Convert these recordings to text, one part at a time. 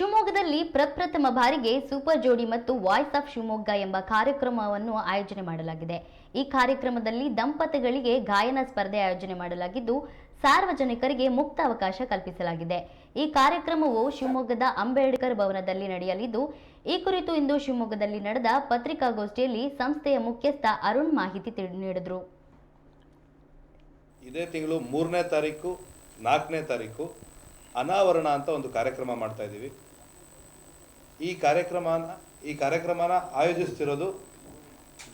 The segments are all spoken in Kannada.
ಶಿವಮೊಗ್ಗದಲ್ಲಿ ಪ್ರಪ್ರಥಮ ಬಾರಿಗೆ ಸೂಪರ್ ಜೋಡಿ ಮತ್ತು ವಾಯ್ಸ್ ಆಫ್ ಶಿವಮೊಗ್ಗ ಎಂಬ ಕಾರ್ಯಕ್ರಮವನ್ನು ಆಯೋಜನೆ ಮಾಡಲಾಗಿದೆ. ಈ ಕಾರ್ಯಕ್ರಮದಲ್ಲಿ ದಂಪತಿಗಳಿಗೆ ಗಾಯನ ಸ್ಪರ್ಧೆ ಆಯೋಜನೆ ಮಾಡಲಾಗಿದ್ದು, ಸಾರ್ವಜನಿಕರಿಗೆ ಮುಕ್ತ ಅವಕಾಶ ಕಲ್ಪಿಸಲಾಗಿದೆ. ಈ ಕಾರ್ಯಕ್ರಮವು ಶಿವಮೊಗ್ಗದ ಅಂಬೇಡ್ಕರ್ ಭವನದಲ್ಲಿ ನಡೆಯಲಿದ್ದು, ಈ ಕುರಿತು ಇಂದು ಶಿವಮೊಗ್ಗದಲ್ಲಿ ನಡೆದ ಪತ್ರಿಕಾಗೋಷ್ಠಿಯಲ್ಲಿ ಸಂಸ್ಥೆಯ ಮುಖ್ಯಸ್ಥ ಅರುಣ್ ಮಾಹಿತಿ ನೀಡಿದರು. ಇದೇ ತಿಂಗಳು ಮೂರನೇ ತಾರೀಕು, ನಾಲ್ಕನೇ ತಾರೀಕು ಅನಾವರಣ ಅಂತ ಒಂದು ಕಾರ್ಯಕ್ರಮ ಮಾಡ್ತಾ ಇದ್ದೀವಿ. ಈ ಕಾರ್ಯಕ್ರಮನ ಈ ಕಾರ್ಯಕ್ರಮನ ಆಯೋಜಿಸ್ತಿರೋದು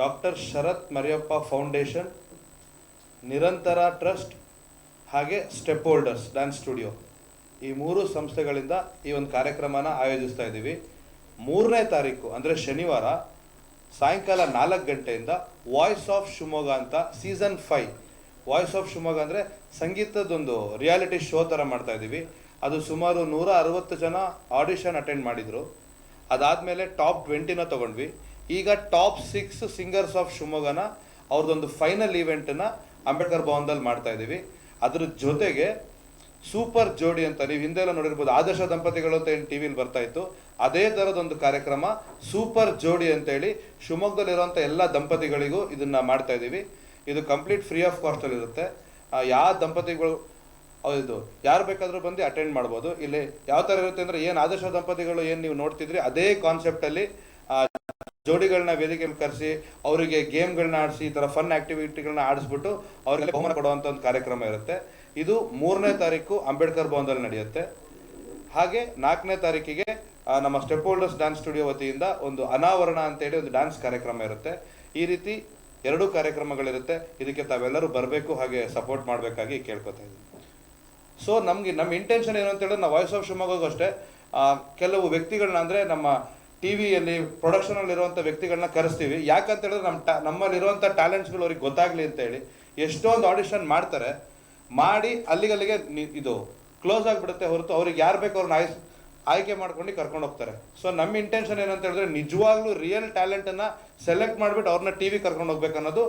doctor Sharath Mariyappa foundation, Nirantara trust ಹಾಗೆ ಸ್ಟೆಪ್ ಹೋಲ್ಡರ್ಸ್ ಡ್ಯಾನ್ಸ್ ಸ್ಟುಡಿಯೋ. ಈ ಮೂರು ಸಂಸ್ಥೆಗಳಿಂದ ಈ ಒಂದು ಕಾರ್ಯಕ್ರಮನ ಆಯೋಜಿಸ್ತಾ ಇದ್ದೀವಿ. ಮೂರನೇ ತಾರೀಕು, ಅಂದರೆ ಶನಿವಾರ, ಸಾಯಂಕಾಲ ನಾಲ್ಕು ಗಂಟೆಯಿಂದ ವಾಯ್ಸ್ ಆಫ್ ಶಿವಮೊಗ್ಗ ಅಂತ season five voice of Shivamogga ಅಂದರೆ ಸಂಗೀತದೊಂದು ರಿಯಾಲಿಟಿ ಶೋ ಥರ ಮಾಡ್ತಾ ಇದ್ದೀವಿ. ಅದು ಸುಮಾರು ನೂರ ಅರವತ್ತು ಜನ ಆಡಿಷನ್ ಅಟೆಂಡ್ ಮಾಡಿದರು. ಅದಾದಮೇಲೆ ಟಾಪ್ ಟ್ವೆಂಟಿನ ತೊಗೊಂಡ್ವಿ. ಈಗ ಟಾಪ್ ಸಿಕ್ಸ್ ಸಿಂಗರ್ಸ್ ಆಫ್ ಶಿವಮೊಗ್ಗನ ಅವ್ರದ್ದೊಂದು ಫೈನಲ್ ಈವೆಂಟನ್ನು ಅಂಬೇಡ್ಕರ್ ಭವನದಲ್ಲಿ ಮಾಡ್ತಾ ಇದ್ದೀವಿ. ಅದ್ರ ಜೊತೆಗೆ ಸೂಪರ್ ಜೋಡಿ ಅಂತ ನೀವು ಹಿಂದೆಲ್ಲ ನೋಡಿರ್ಬೋದು, ಆದರ್ಶ ದಂಪತಿಗಳು ಅಂತ ಏನು ಟಿ ವಿಲಿ ಬರ್ತಾ ಇತ್ತು, ಅದೇ ಥರದೊಂದು ಕಾರ್ಯಕ್ರಮ, ಸೂಪರ್ ಜೋಡಿ ಅಂತೇಳಿ ಶಿವಮೊಗ್ಗದಲ್ಲಿರುವಂಥ ಎಲ್ಲ ದಂಪತಿಗಳಿಗೂ ಇದನ್ನು ಮಾಡ್ತಾ ಇದ್ದೀವಿ. ಇದು ಕಂಪ್ಲೀಟ್ ಫ್ರೀ ಆಫ್ ಕಾಸ್ಟಲ್ಲಿರುತ್ತೆ ಯಾವ ದಂಪತಿಗಳು ಹೌದು. ಯಾರು ಬೇಕಾದರೂ ಬಂದು ಅಟೆಂಡ್ ಮಾಡ್ಬೋದು. ಇಲ್ಲಿ ಯಾವ ಥರ ಇರುತ್ತೆ ಅಂದರೆ ಏನು ಆದರ್ಶ ದಂಪತಿಗಳು ಏನು ನೀವು ನೋಡ್ತಿದ್ರಿ, ಅದೇ ಕಾನ್ಸೆಪ್ಟಲ್ಲಿ ಜೋಡಿಗಳನ್ನ ವೇದಿಕೆ ಕರೆಸಿ, ಅವರಿಗೆ ಗೇಮ್ಗಳನ್ನ ಆಡಿಸಿ, ಈ ಥರ ಫನ್ ಆಕ್ಟಿವಿಟಿಗಳನ್ನ ಆಡಿಸ್ಬಿಟ್ಟು ಅವ್ರಿಗೆ ಬಹುಮಾನ ಕೊಡುವಂಥ ಒಂದು ಕಾರ್ಯಕ್ರಮ ಇರುತ್ತೆ. ಇದು ಮೂರನೇ ತಾರೀಕು ಅಂಬೇಡ್ಕರ್ ಭವನದಲ್ಲಿ ನಡೆಯುತ್ತೆ. ಹಾಗೆ ನಾಲ್ಕನೇ ತಾರೀಕಿಗೆ ನಮ್ಮ ಸ್ಟೆಪ್ ಹೋಲ್ಡರ್ಸ್ ಡ್ಯಾನ್ಸ್ ಸ್ಟುಡಿಯೋ ವತಿಯಿಂದ ಒಂದು ಅನಾವರಣ ಅಂತೇಳಿ ಒಂದು ಡ್ಯಾನ್ಸ್ ಕಾರ್ಯಕ್ರಮ ಇರುತ್ತೆ. ಈ ರೀತಿ ಎರಡೂ ಕಾರ್ಯಕ್ರಮಗಳಿರುತ್ತೆ. ಇದಕ್ಕೆ ತಾವೆಲ್ಲರೂ ಬರಬೇಕು, ಹಾಗೆ ಸಪೋರ್ಟ್ ಮಾಡಬೇಕಾಗಿ ಕೇಳ್ಕೊತಾ ಇದ್ದೀನಿ. ಸೊ ನಮಗೆ ನಮ್ಮ ಇಂಟೆನ್ಷನ್ ಏನು ಅಂತ ಹೇಳಿದ್ರೆ ನಾವು ವಾಯ್ಸ್ ಆಫ್ ಶಿವಮೊಗ್ಗಗೂ ಅಷ್ಟೇ. ಕೆಲವು ವ್ಯಕ್ತಿಗಳನ್ನ ಅಂದರೆ ನಮ್ಮ ಟಿ ವಿಯಲ್ಲಿ ಪ್ರೊಡಕ್ಷನಲ್ಲಿ ಇರುವಂಥ ವ್ಯಕ್ತಿಗಳನ್ನ ಕರೆಸ್ತೀವಿ. ಯಾಕಂತ ಹೇಳಿದ್ರೆ ನಮ್ಮ ಟಾ ನಮ್ಮಲ್ಲಿರುವಂಥ ಟ್ಯಾಲೆಂಟ್ಸ್ಗಳು ಅವ್ರಿಗೆ ಗೊತ್ತಾಗಲಿ ಅಂತ ಹೇಳಿ ಎಷ್ಟೊಂದು ಆಡಿಷನ್ ಮಾಡ್ತಾರೆ. ಮಾಡಿ ಅಲ್ಲಿಗಲ್ಲಿಗೆ ಇದು ಕ್ಲೋಸ್ ಆಗಿಬಿಡುತ್ತೆ ಹೊರತು ಅವ್ರಿಗೆ ಯಾರು ಬೇಕು ಅವ್ರನ್ನ ಆಯ್ಸ್, ಆಯ್ಕೆ ಮಾಡ್ಕೊಂಡು ಕರ್ಕೊಂಡು ಹೋಗ್ತಾರೆ. ಸೊ ನಮ್ಮ ಇಂಟೆನ್ಷನ್ ಏನಂತ ಹೇಳಿದ್ರೆ ನಿಜವಾಗ್ಲೂ ರಿಯಲ್ ಟ್ಯಾಲೆಂಟನ್ನು ಸೆಲೆಕ್ಟ್ ಮಾಡಿಬಿಟ್ಟು ಅವ್ರನ್ನ ಟಿ ವಿ ಕರ್ಕೊಂಡು ಹೋಗ್ಬೇಕು ಅನ್ನೋದು